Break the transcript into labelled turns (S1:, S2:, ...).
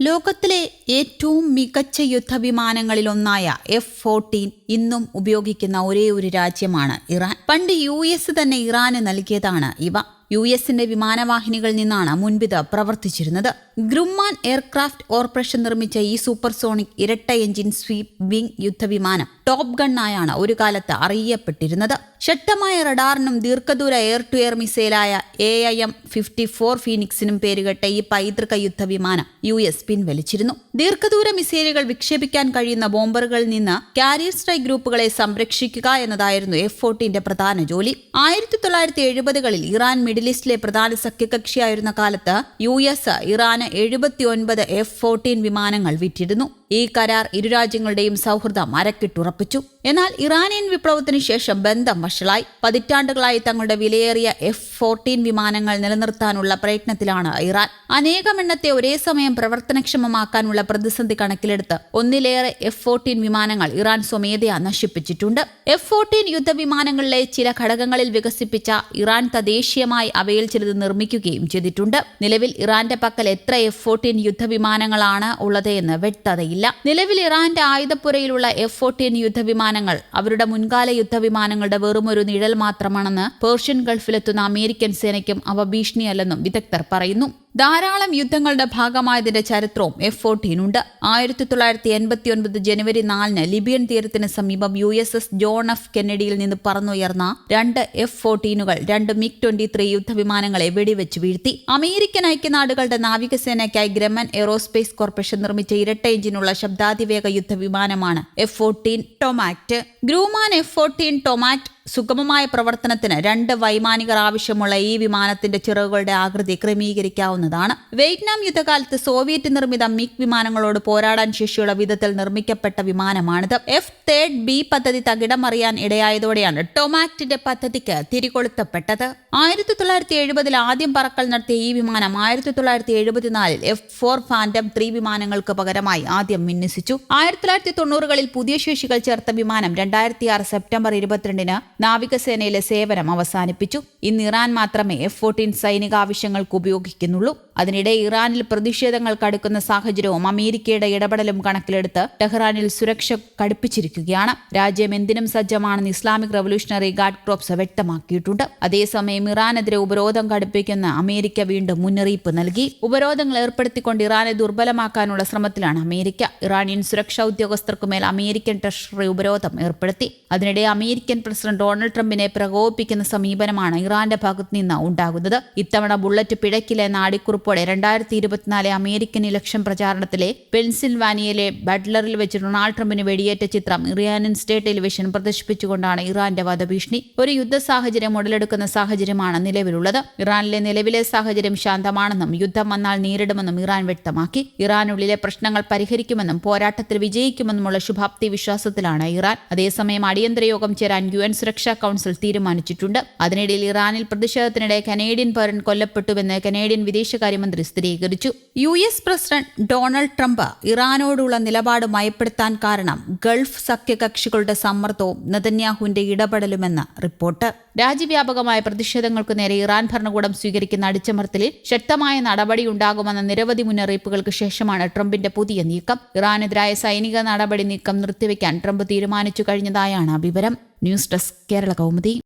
S1: ലോകത്തിലെ ഏറ്റവും മികച്ച യുദ്ധവിമാനങ്ങളിലൊന്നായ എഫ് ഫോർട്ടീൻ ഇന്നും ഉപയോഗിക്കുന്ന ഒരേ ഒരു രാജ്യമാണ് ഇറാൻ. പണ്ട് യു എസ് തന്നെ ഇറാന് നൽകിയതാണ് ഇവ. യു എസിന്റെ വിമാനവാഹിനികളിൽ നിന്നാണ് മുൻപിത് പ്രവർത്തിച്ചിരുന്നത്. ഗ്രുമാൻ എയർക്രാഫ്റ്റ് കോർപ്പറേഷൻ നിർമ്മിച്ച ഈ സൂപ്പർസോണിക് ഇരട്ട എഞ്ചിൻ സ്വീപ് വിംഗ് യുദ്ധവിമാനം ടോപ്പ് ഗണ്ണായാണ് ഒരു കാലത്ത് അറിയപ്പെട്ടിരുന്നത്. ശക്തമായ റഡാറിനും ദീർഘദൂര air to air മിസൈലായ A I M fifty four ഫീനിക്സിനും പേരുകെട്ട ഈ പൈതൃക യുദ്ധവിമാനം യു എസ് പിൻവലിച്ചിരുന്നു. ദീർഘദൂര മിസൈലുകൾ വിക്ഷേപിക്കാൻ കഴിയുന്ന ബോംബറുകളിൽ നിന്ന് കാരിയർ സ്ട്രൈക്ക് ഗ്രൂപ്പുകളെ സംരക്ഷിക്കുക എന്നതായിരുന്നു എഫ് ഫോർട്ടീന്റെ പ്രധാന ജോലി. ആയിരത്തി തൊള്ളായിരത്തി എഴുപതുകളിൽ ഇറാൻ മിഡിൽ ഈസ്റ്റിലെ പ്രധാന സഖ്യകക്ഷിയായിരുന്ന കാലത്ത് യു എസ് ഇറാന് എഴുപത്തിയൊൻപത് എഫ് ഫോർട്ടീൻ വിമാനങ്ങൾ വിറ്റിരുന്നു. ഈ കരാർ ഇരു രാജ്യങ്ങളുടെയും സൗഹൃദം അരക്കിട്ടുറപ്പിച്ചു. എന്നാൽ ഇറാനിയൻ വിപ്ലവത്തിനു ശേഷം ബന്ധം വഷളായി. പതിറ്റാണ്ടുകളായി തങ്ങളുടെ വിലയേറിയ എഫ് ഫോർട്ടീൻ വിമാനങ്ങൾ നിലനിർത്താനുള്ള പ്രയത്നത്തിലാണ് ഇറാൻ. അനേകമെണ്ണത്തെ ഒരേ സമയം പ്രവർത്തനക്ഷമമാക്കാനുള്ള പ്രതിസന്ധി കണക്കിലെടുത്ത് ഒന്നിലേറെ എഫ് ഫോർട്ടീൻ വിമാനങ്ങൾ ഇറാൻ സ്വമേധയാ നശിപ്പിച്ചിട്ടുണ്ട്. എഫ് ഫോർട്ടീൻ യുദ്ധവിമാനങ്ങളിലെ ചില ഘടകങ്ങളിൽ വികസിപ്പിച്ച ഇറാൻ തദ്ദേശീയമായി അവയിൽ ചിലത് നിർമ്മിക്കുകയും ചെയ്തിട്ടുണ്ട്. നിലവിൽ ഇറാന്റെ പക്കൽ എത്ര എഫ് ഫോർട്ടീൻ യുദ്ധവിമാനങ്ങളാണ് ഉള്ളത് എന്ന് വ്യക്തതയില്ല. നിലവിൽ ഇറാന്റെ ആയുധപ്പുരയിലുള്ള എഫ് ഫോർട്ടീൻ യുദ്ധവിമാനങ്ങൾ അവരുടെ മുൻകാല യുദ്ധവിമാനങ്ങളുടെ വെറുമൊരു നിഴൽ മാത്രമാണെന്ന് പേർഷ്യൻ ഗൾഫിലെത്തുന്ന അമേരിക്കൻ സേനയ്ക്കും അവ ഭീഷണിയല്ലെന്നും വിദഗ്ധർ പറയുന്നു. ധാരാളം യുദ്ധങ്ങളുടെ ഭാഗമായതിന്റെ ചരിത്രവും എഫ് ഫോർട്ടീനുണ്ട് ആയിരത്തി തൊള്ളായിരത്തി എൺപത്തി ഒൻപത് ജനുവരി നാലിന് ലിബിയൻ തീരത്തിന് സമീപം U S S John F കെന്നഡിയിൽ നിന്ന് പറന്നുയർന്ന രണ്ട് എഫ് ഫോർട്ടീനുകൾ രണ്ട് മിഗ് ട്വന്റി ത്രീ യുദ്ധവിമാനങ്ങളെ വെടിവെച്ച് വീഴ്ത്തി. അമേരിക്കൻ ഐക്യനാടുകളുടെ നാവികസേനയ്ക്കായി ഗ്രമൻ എയറോസ്പേസ് കോർപ്പറേഷൻ നിർമ്മിച്ച ഇരട്ട എഞ്ചിനുള്ള ശബ്ദാതിവേഗ യുദ്ധവിമാനമാണ് F fourteen Tomcat Grumman F fourteen Tomcat സുഗമമായ പ്രവർത്തനത്തിന് രണ്ട് വൈമാനികർ ആവശ്യമുള്ള ഈ വിമാനത്തിന്റെ ചിറകുകളുടെ ആകൃതി ക്രമീകരിക്കാവുന്നതാണ്. വിയറ്റ്നാം യുദ്ധകാലത്ത് സോവിയറ്റ് നിർമ്മിത മിഗ് വിമാനങ്ങളോട് പോരാടാൻ ശേഷിയുള്ള വിധത്തിൽ നിർമ്മിക്കപ്പെട്ട വിമാനമാണിത്. എഫ് തേർഡ് ബി പദ്ധതി തകിടമറിയാൻ ഇടയായതോടെയാണ് ടൊമാക്റ്റിന്റെ പദ്ധതിക്ക് തിരികൊളുത്തപ്പെട്ടത്. ആയിരത്തി തൊള്ളായിരത്തി എഴുപതിൽ ആദ്യം പറക്കൽ നടത്തിയ ഈ വിമാനം ആയിരത്തി തൊള്ളായിരത്തി എഴുപത്തിനാലിൽ എഫ് ഫോർ ഫാൻഡം ത്രീ വിമാനങ്ങൾക്ക് പകരമായി ആദ്യം വിന്യസിച്ചു. ആയിരത്തി തൊള്ളായിരത്തി തൊണ്ണൂറുകളിൽ പുതിയ ശേഷികൾ ചേർത്ത വിമാനം രണ്ടായിരത്തി ആറ് സെപ്റ്റംബർ ഇരുപത്തിരണ്ടിന് നാവികസേനയിലെ സേവനം അവസാനിപ്പിച്ചു. ഇന്ന് ഇറാൻ മാത്രമേ എഫ് ഫോർട്ടീൻ സൈനിക ആവശ്യങ്ങൾക്ക് ഉപയോഗിക്കുന്നുള്ളൂ. അതിനിടെ ഇറാനിൽ പ്രതിഷേധങ്ങൾ കടുക്കുന്ന സാഹചര്യവും അമേരിക്കയുടെ ഇടപെടലും കണക്കിലെടുത്ത് ടെഹ്റാനിൽ സുരക്ഷ കടുപ്പിച്ചിരിക്കുകയാണ്. രാജ്യം എന്തിനും സജ്ജമാണെന്ന് ഇസ്ലാമിക് റവല്യൂഷണറി ഗാർഡ് ക്രോപ്സ് വ്യക്തമാക്കിയിട്ടുണ്ട്. അതേസമയം ഇറാനെതിരെ ഉപരോധം കടുപ്പിക്കുന്ന അമേരിക്ക വീണ്ടും മുന്നറിയിപ്പ് നൽകി. ഉപരോധങ്ങൾ ഏർപ്പെടുത്തിക്കൊണ്ട് ഇറാനെ ദുർബലമാക്കാനുള്ള ശ്രമത്തിലാണ് അമേരിക്ക. ഇറാനിയൻ സുരക്ഷാ ഉദ്യോഗസ്ഥർക്കുമേൽ അമേരിക്കൻ ട്രഷറി ഉപരോധം ഏർപ്പെടുത്തി. അതിനിടെ അമേരിക്കൻ പ്രസിഡന്റ് ഡൊണാൾഡ് ട്രംപിനെ പ്രകോപിപ്പിക്കുന്ന സമീപനമാണ് ഇറാന്റെ ഭാഗത്ത് നിന്ന് ഉണ്ടാകുന്നത്. ഇത്തവണ ബുള്ളറ്റ് പിഴക്കില്ല എന്ന ആടിക്കുറിപ്പോടെ രണ്ടായിരത്തി ഇരുപത്തിനാല് അമേരിക്കൻ ഇലക്ഷൻ പ്രചാരണത്തിലെ പെൻസിൽവാനിയയിലെ ബട്ട്ലറിൽ വെച്ച് ഡൊണാൾഡ് ട്രംപിന് വെടിയേറ്റ ചിത്രം ഇറാനിയൻ സ്റ്റേറ്റ് ടെലിവിഷൻ പ്രദർശിപ്പിച്ചുകൊണ്ടാണ് ഇറാന്റെ വധഭീഷണി. ഒരു യുദ്ധ സാഹചര്യം ഉടലെടുക്കുന്ന സാഹചര്യമാണ് നിലവിലുള്ളത്. ഇറാനിലെ നിലവിലെ സാഹചര്യം ശാന്തമാണെന്നും യുദ്ധം വന്നാൽ നേരിടുമെന്നും ഇറാൻ വ്യക്തമാക്കി. ഇറാനുള്ളിലെ പ്രശ്നങ്ങൾ പരിഹരിക്കുമെന്നും പോരാട്ടത്തിൽ വിജയിക്കുമെന്നുമുള്ള ശുഭാപ്തി വിശ്വാസത്തിലാണ് ഇറാൻ. അതേസമയം അടിയന്തര യോഗം ചേരാൻ യു എൻ സുരക്ഷാ കൌൺസിൽ തീരുമാനിച്ചിട്ടുണ്ട്. അതിനിടയിൽ ഇറാനിൽ പ്രതിഷേധത്തിനിടെ കനേഡിയൻ പൗരൻ കൊല്ലപ്പെട്ടുവെന്ന് കനേഡിയൻ വിദേശകാര്യമന്ത്രി സ്ഥിരീകരിച്ചു. U S president Donald Trump ഇറാനോടുള്ള നിലപാട് മയപ്പെടുത്താൻ കാരണം ഗൾഫ് സഖ്യകക്ഷികളുടെ സമ്മർദ്ദവും നെതന്യാഹുവിന്റെ ഇടപെടലുമെന്ന് റിപ്പോർട്ട്. രാജ്യവ്യാപകമായ പ്രതിഷേധങ്ങൾക്ക് നേരെ ഇറാൻ ഭരണകൂടം സ്വീകരിക്കുന്ന അടിച്ചമർത്തലിൽ ശക്തമായ നടപടിയുണ്ടാകുമെന്ന നിരവധി മുന്നറിയിപ്പുകൾക്ക് ശേഷമാണ് ട്രംപിന്റെ പുതിയ നീക്കം. ഇറാനെതിരായ സൈനിക നടപടി നീക്കം നിർത്തിവെക്കാൻ ട്രംപ് തീരുമാനിച്ചു കഴിഞ്ഞതായാണ് വിവരം. News desk Kerala Kaumudi.